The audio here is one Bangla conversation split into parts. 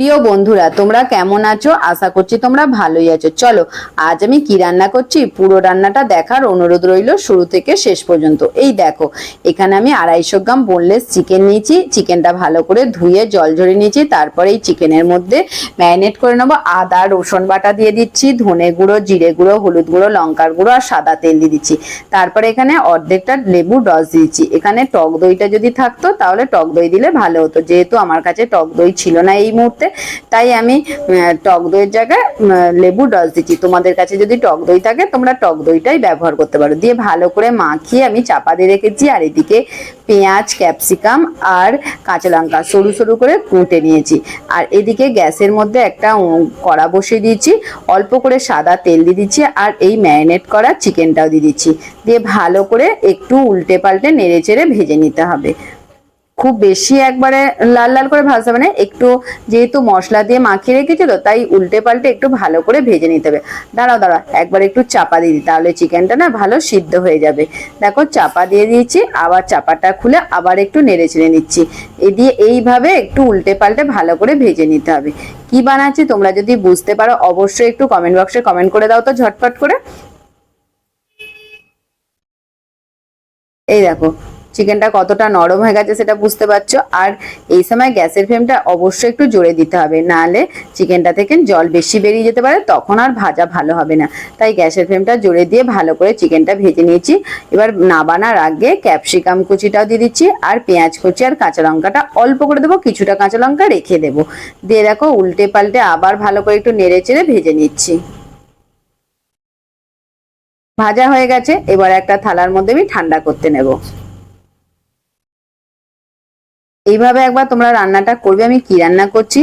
প্রিয় বন্ধুরা, তোমরা কেমন আছো? আশা করছি তোমরা ভালোই আছো। চলো, আজ আমি কি রান্না করছি? পুরো রান্নাটা দেখার অনুরোধ রইল শুরু থেকে শেষ পর্যন্ত। এই দেখো, এখানে আমি আড়াইশো গ্রাম বোনলেস চিকেন নিয়েছি। চিকেনটা ভালো করে ধুয়ে জল ঝরে নিয়েছি। তারপরে এই চিকেনের মধ্যে ম্যারিনেট করে নেব। আদা, রসুন বাটা দিয়ে দিচ্ছি, ধনে গুঁড়ো, জিরে গুঁড়ো, হলুদ গুঁড়ো, লঙ্কার গুঁড়ো আর সাদা তেল দিয়ে দিচ্ছি। তারপরে এখানে অর্ধেকটা লেবুর রস দিয়েছি এখানে টক দইটা যদি থাকতো, তাহলে টক দই দিলে ভালো হতো। যেহেতু আমার কাছে টক দই ছিল না এই মুহূর্তে তাই আমি টক দইয়ের জায়গায় লেবুর রস দিচ্ছি। তোমাদের কাছে যদি টক দই থাকে, তোমরা টক দইটাই ব্যবহার করতে পারো। দিয়ে ভালো করে মাখিয়ে আমি চাপা দিয়ে রেখেছি, আর এদিকে পেঁয়াজ, ক্যাপসিকাম আর কাঁচা লঙ্কা সরু সরু করে কুটে নিয়েছি। আর এদিকে গ্যাসের মধ্যে একটা কড়া বসিয়ে দিয়েছি, অল্প করে সাদা তেল দিয়ে দিচ্ছি, আর এই ম্যারিনেট করা চিকেনটাও দিয়ে দিচ্ছি। দিয়ে ভালো করে একটু উল্টে পাল্টে নেড়ে চেড়ে ভেজে নিতে হবে। খুব বেশি একবারে লাল লাল করে ভাজতে হবে না। একটু যেহেতু মশলা দিয়ে মাখিয়ে রেখেছিল, তাই উল্টে পাল্টে একটু ভালো করে ভেজে নিতে হবে। দাঁড়াও দাঁড়াও, একবার একটু চাপা দিয়ে দিই, তাহলে চিকেনটা না ভালো সিদ্ধ হয়ে যাবে। দেখো, চাপা দিয়ে দিয়েছি, আবার চাপাটা খুলে আবার একটু নেড়ে চেড়ে নিচ্ছি। এ দিয়ে এইভাবে একটু উল্টে পাল্টে ভালো করে ভেজে নিতে হবে। কি বানাচ্ছি তোমরা যদি বুঝতে পারো, অবশ্যই একটু কমেন্ট বক্সে কমেন্ট করে দাও তো ঝটপট করে। এই দেখো চিকেনটা কতটা নরম হয়ে গেছে সেটা বুঝতে পারছ। আর এই সময় গ্যাসের ফ্লেমটা অবশ্যই একটু জোরে দিতে হবে, নাহলে চিকেনটা থেকে জল বেশি বেরিয়ে যেতে পারে, তখন আর ভাজা ভালো হবে না। তাই গ্যাসের ফ্লেমটা জোরে দিয়ে ভালো করে চিকেনটা ভেজে নিয়েছি। এবার নাবানার আগে ক্যাপসিকাম কুচিটাও দিয়ে দিচ্ছি, আর পেঁয়াজ কুচি আর কাঁচা লঙ্কাটা অল্প করে দেবো, কিছুটা কাঁচা লঙ্কা রেখে দেবো। দিয়ে দেখো উল্টে পাল্টে আবার ভালো করে একটু নেড়ে চেড়ে ভেজে নিচ্ছি। ভাজা হয়ে গেছে, এবার একটা থালার মধ্যে আমি ঠান্ডা করতে নেব। এইভাবে একবার তোমরা রান্নাটা করবে, আমি কি রান্না করছি?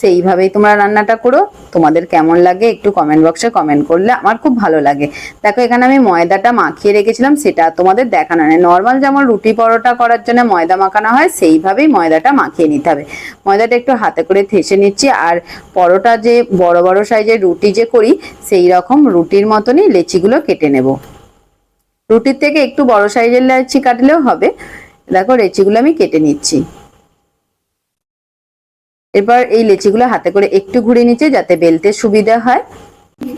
সেইভাবেই তোমরা রান্নাটা করো। তোমাদের কেমন লাগে একটু কমেন্ট বক্সে কমেন্ট করলে আমার খুব ভালো লাগে। দেখো, এখানে আমি ময়দাটা মাখিয়ে রেখেছিলাম, সেটা তোমাদের দেখানো নেই। নর্মাল যেমন রুটি পরোটা করার জন্য ময়দা মাখানো হয়, সেইভাবেই ময়দাটা মাখিয়ে নিতে হবে। ময়দাটা একটু হাতে করে থেসে নিচ্ছি, আর পরোটা যে বড় বড় সাইজের রুটি যে করি, সেই রকম রুটির মতনই লেচিগুলো কেটে নেব। রুটির থেকে একটু বড় সাইজের লেচি কাটলেও হবে। দেখো লেচিগুলো আমি কেটে নিচ্ছি। এবার এই লেচিগুলো হাতে করে একটু ঘুরে নিচ্ছে যাতে বেলতে সুবিধা হয়।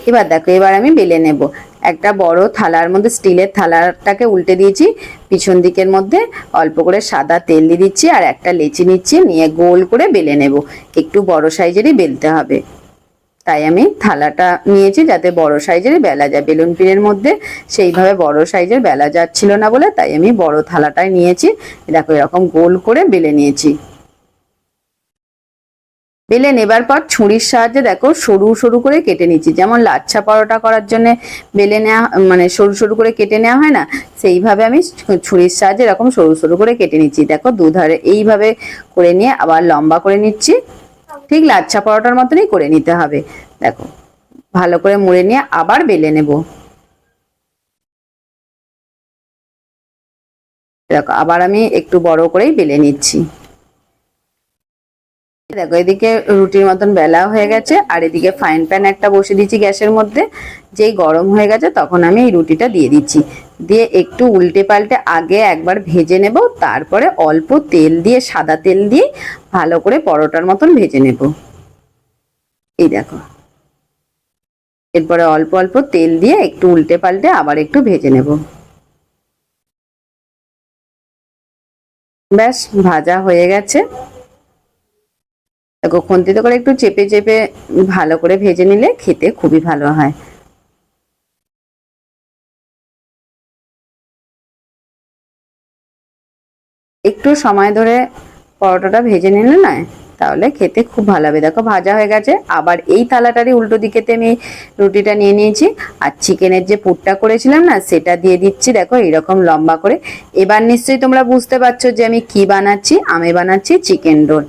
এবার দেখো, এবার আমি বেলে নেব। একটা বড় থালার মধ্যে, স্টিলের থালাটাকে উল্টে দিয়েছি। পিছন দিকের মধ্যে অল্প করে সাদা তেল দিয়ে দিচ্ছি আর একটা লেচি নিচ্ছি। নিয়ে গোল করে বেলে নেব। একটু বড় সাইজেরই বেলতে হবে। তাই আমি থালাটা নিয়েছি যাতে বড় সাইজের বেলা যায়। বেলুন পিনের মধ্যে সেইভাবে বড় সাইজের বেলা যাচ্ছিল না বলে তাই আমি বড় থালাটাই নিয়েছি। দেখো এরকম গোল করে বেলে নিয়েছি। বেলে নেবার পর ছুরির সাহায্যে দেখো সরু সরু করে কেটে নিচ্ছি। যেমন লাচ্ছা পরোটা করার জন্য বেলে নেওয়া মানে সরু সরু করে কেটে নেওয়া হয় না, সেইভাবে আমি ছুরির সাহায্যে এরকম সরু সরু করে কেটে নিচ্ছি। দেখো দুধারে এইভাবে করে নিয়ে আবার লম্বা করে নিচ্ছি। ঠিক লাচ্ছা পরোটার মতনই করে নিতে হবে। দেখো, ভালো করে মুড়ে নিয়ে আবার বেলে নেব। দেখো, আবার আমি একটু বড় করেই বেলে নিচ্ছি। দেখো, এদিকে রুটির মতন বেলা হয়ে গেছে, আর এদিকে ফাইন প্যান একটা বসিয়ে দিচ্ছি গ্যাসের মধ্যে। যেই গরম হয়ে গেছে, তখন আমি এই রুটিটা দিয়ে দিচ্ছি। দিয়ে একটু উল্টে পাল্টে আগে একবার ভেজে নেব, তারপরে অল্প তেল দিয়ে, সাদা তেল দিয়ে ভালো করে পরোটার মতন ভেজে নেব। এই দেখো। এরপরে অল্প অল্প তেল দিয়ে একটু উল্টে পাল্টে আবার একটু ভেজে নেব। ব্যাস, ভাজা হয়ে গেছে। দেখো, খুন্তিতে করে একটু চেপে চেপে ভালো করে ভেজে নিলে খেতে খুবই ভালো হয়। একটু সময় ধরে পরোটাটা ভেজে নিলে না তাহলে খেতে খুব ভালো হবে। দেখো, ভাজা হয়ে গেছে। আবার এই থালাটারই উল্টো দিকেতে আমি রুটিটা নিয়ে নিয়েছি। আর চিকেনের যে পুরটা করেছিলাম না, সেটা দিয়ে দিচ্ছি। দেখো এরকম লম্বা করে। এবার নিশ্চয়ই তোমরা বুঝতে পারছ যে আমি কি বানাচ্ছি। আমি বানাচ্ছি চিকেন রোল।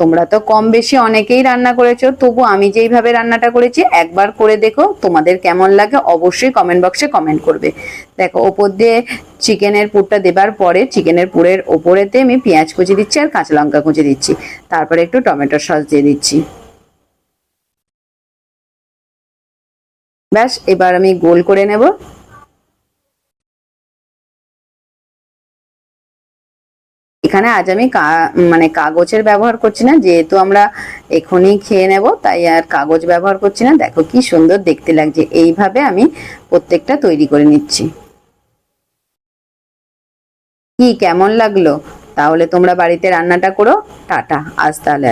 তোমরা তো কম বেশি অনেকেই রান্না করেছ, তবু আমি যেইভাবে রান্নাটা করেছি, একবার করে দেখো তোমাদের কেমন লাগে, অবশ্যই কমেন্ট বক্সে কমেন্ট করবে। দেখো, ওপর দিয়ে চিকেনের পুরটা দেবার পরে চিকেনের পুরের ওপরেতে আমি পেঁয়াজ কুচি দিচ্ছি আর কাঁচা লঙ্কা কুচি দিচ্ছি। তারপরে একটু টমেটো সস দিয়ে দিচ্ছি। ব্যাস, এবার আমি গোল করে নেব। এখানে আজ আমি মানে কাগজের ব্যবহার করছি না, যেহেতু আমরা এখনই খেয়ে নেব, তাই আর কাগজ ব্যবহার করছি না। দেখো কি সুন্দর দেখতে লাগছে। এইভাবে আমি প্রত্যেকটা তৈরি করে নিচ্ছি। কি কেমন লাগল? তাহলে তোমরা বাড়িতে রান্নাটা করো। টাটা। আজ তাহলে।